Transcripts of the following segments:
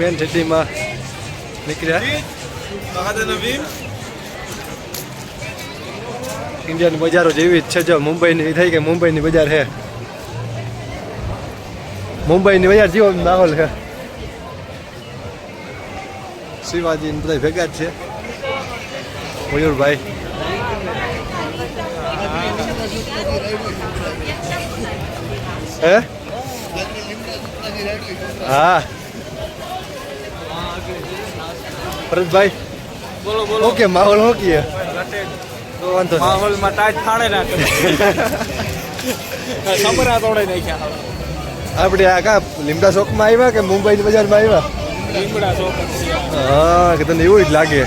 Main સિટીમાં નીકળ્યા. Indian બજારો જેવી જ છે જો મુંબઈની થઈ કે મુંબઈની બજાર છે મુંબઈની બજાર જેવો માહોલ છે શિવાજી બધા ભેગા જ છે. મયુરભાઈ. હે? હા. ભરતભાઈ? બોલો બોલો. ઓકે માહોલ શું કીએ તો વાંધો નહીં. માહોલમાં તાજ ફાડે ના ખબર આ તોડે નાખ્યા. આપણે આ કા લીમડા ચોકમાં આવ્યા કે મુંબઈની બજારમાં આવ્યા? લીમડા ચોક હા કે તને એવું જ લાગે.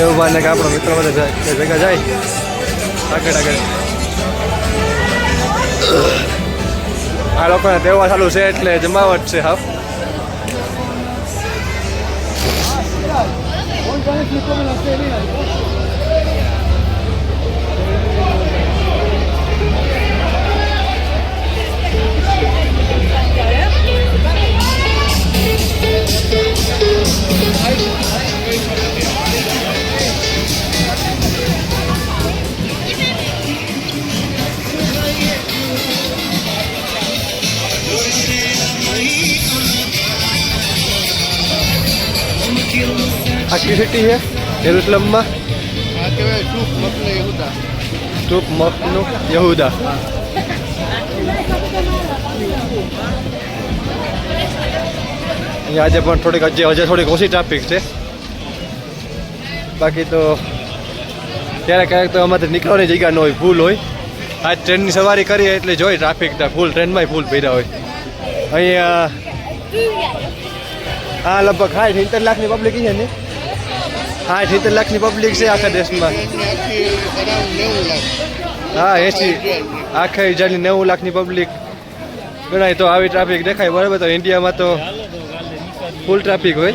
એવું માને કે આપણો મિત્ર બધા ભેગા જાય. આગળ આગળ. આ લોકોને તહેવાર ચાલુ છે એટલે જમાવટ છે હા. આખી સિટી છે જેરુસલમમાં આ સુખ મકને યહુદા. મકનું યહુદા. અહીંયા આજે પણ થોડીક હજી હજી થોડીક ઓછી ટ્રાફિક છે. બાકી તો ક્યારેક ક્યારેક તો અમારે નીકળવાની જગ્યા ન હોય ફૂલ હોય. આજ ટ્રેનની સવારી કરીએ એટલે જોઈ ટ્રાફિક ફૂલ ટ્રેનમાંય ફૂલ ભર્યા હોય. અહીંયા હા લગભગ સાઠ સિત્તેર લાખની પબ્લિક છે. ને સાઠ સિત્તેર લાખની પબ્લિક છે આખા દેશમાં. હા, એસી. આખા હજારની નેવું લાખની પબ્લિક ગણાય તો આવી ટ્રાફિક દેખાય, બરાબર, તો ઇન્ડિયામાં તો ફૂલ ટ્રાફિક હોય.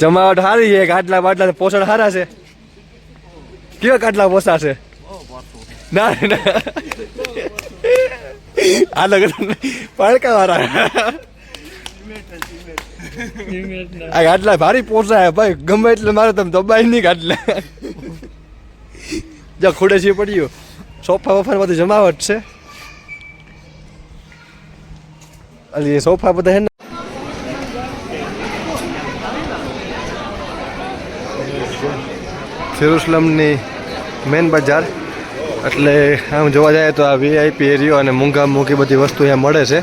જમાવટ સારી છે ગાટલા બાટલા પોષણ સારા છે? કેવા ગાટલા પોસા છે? ના ના. આ લગ્ન પાડકા વાળા આ ગાટલા ભારી પોસાય ભાઈ. ગમે એટલે મારે તમે દબાઈ નહીં ગાટલા જો ખોડે છે પડ્યો. સોફા વફા બધી જમાવટ છે. અલી સોફા બધા હે ને મેઇન બજાર. એટલે આમ જોવા જાય તો આ વીઆઈપી એરિયો અને મૂંઘા મૂંઘી બધી વસ્તુ અહીંયા મળે છે.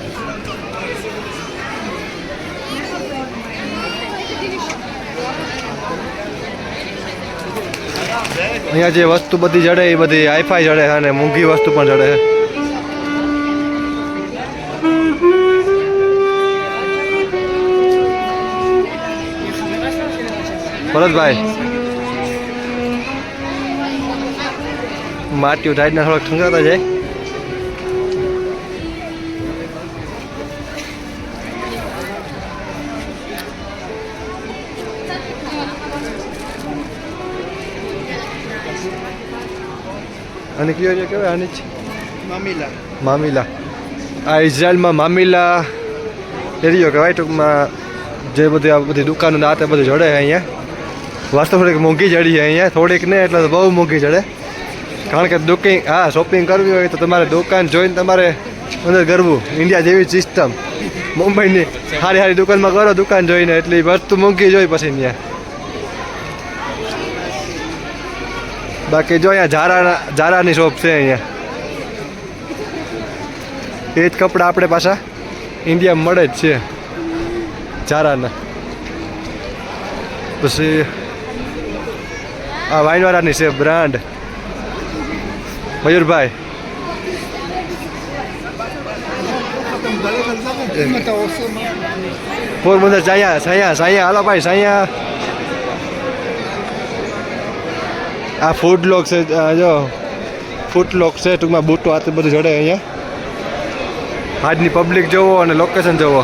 અહીંયા જે વસ્તુ બધી જડે એ બધી હાઈફાઈ જડે અને મૂંઘી વસ્તુ પણ જડે છે. ભરતભાઈ. માટી ઉઠાડીને થોડોક ઠંગાતા જાય. અને કયો છે કેવાય આની મામીલા. મામીલા. આ ઇઝરાયલમાં મામીલા એરિયો કહેવાય ટૂંકમાં જે બધી આ બધી દુકાનો આ તે બધું જડે અહીંયા. વાસ્તવ થોડીક મોંઘી જડી છે અહીંયા. થોડીક નહીં એટલે બહુ મોંઘી જડે. કારણ કે દુકિંગ હા શોપિંગ કરવી હોય તો તમારે દુકાન જોઈને તમારે અંદર કરવું ઇન્ડિયા જેવી સિસ્ટમ મુંબઈની સારી સારી દુકાનમાં કરો દુકાન જોઈને, એટલી વસ્તુ મોંઘી જોઈ પછી ત્યાં. બાકી જો અહીંયા ઝારા ઝારાની શોપ છે અહીંયા. એ જ કપડાં આપણે પાછા ઇન્ડિયામાં મળે જ છે. ઝારાના. પછી આ વાઇનવાળાની છે બ્રાન્ડ મયુરભાઈ પોરબંદર સાયા સાયા સાયા હાલો ભાઈ સાયા આ ફૂડ લોક છે જો. ફૂડ લોક છે, ટૂંકમાં બૂટો તે બધું જડે અહીંયા. આજની પબ્લિક જોવો અને લોકેશન જોવો.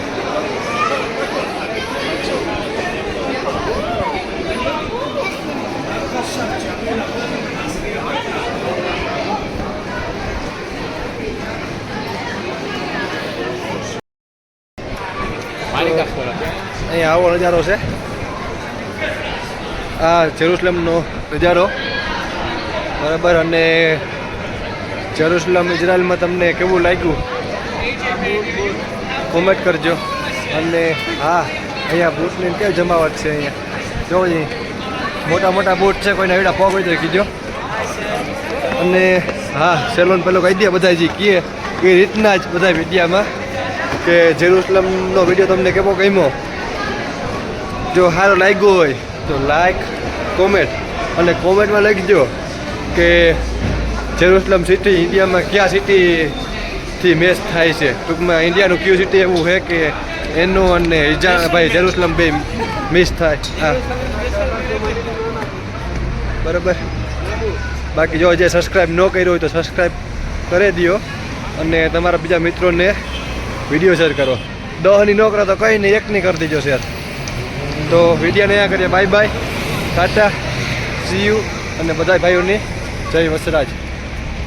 અહીંયા આવો નજારો છે. આ જેરુસલેમનો નજારો. બરાબર અને જેરુસલમ ઇઝરાયલમાં તમને કેવું લાગ્યું? કોમેન્ટ કરજો. અને હા અહીંયા બૂટની કેવી જમાવટ છે અહીંયા. જો મોટા મોટા બૂટ છે કોઈને એવડા પગ હોય તો કીધો. અને હા સેલોન પેલો કહી દે બધા જે કીએ એ રીતના જ બધા વિડીયામાં કે જેરુસલમનો વીડિયો તમને કેવો ગમ્યો? જો સારો લાગ્યો હોય, તો લાઈક કોમેન્ટ અને કોમેન્ટમાં લખજો કે જેરુસલમ સિટી ઇન્ડિયામાં કયા સિટીથી મેચ થાય છે. ટૂંકમાં ઇન્ડિયાનું કયું સિટી એવું છે કે એનું અને ઇજા ભાઈ જેરુસલમ બે મિસ થાય. હા. બરાબર. બાકી જો જે સબસ્ક્રાઈબ ન કર્યો હોય તો સબસ્ક્રાઈબ કરી દો અને તમારા બીજા મિત્રોને વીડિયો શેર કરો. દહની નોકરો તો કંઈ નહીં, એકની કરી દીજો શેર. તો વિડીયોને અહીંયા કરીએ. Bye bye tata see you અને બધા ભાઈઓની જય વસરાજ.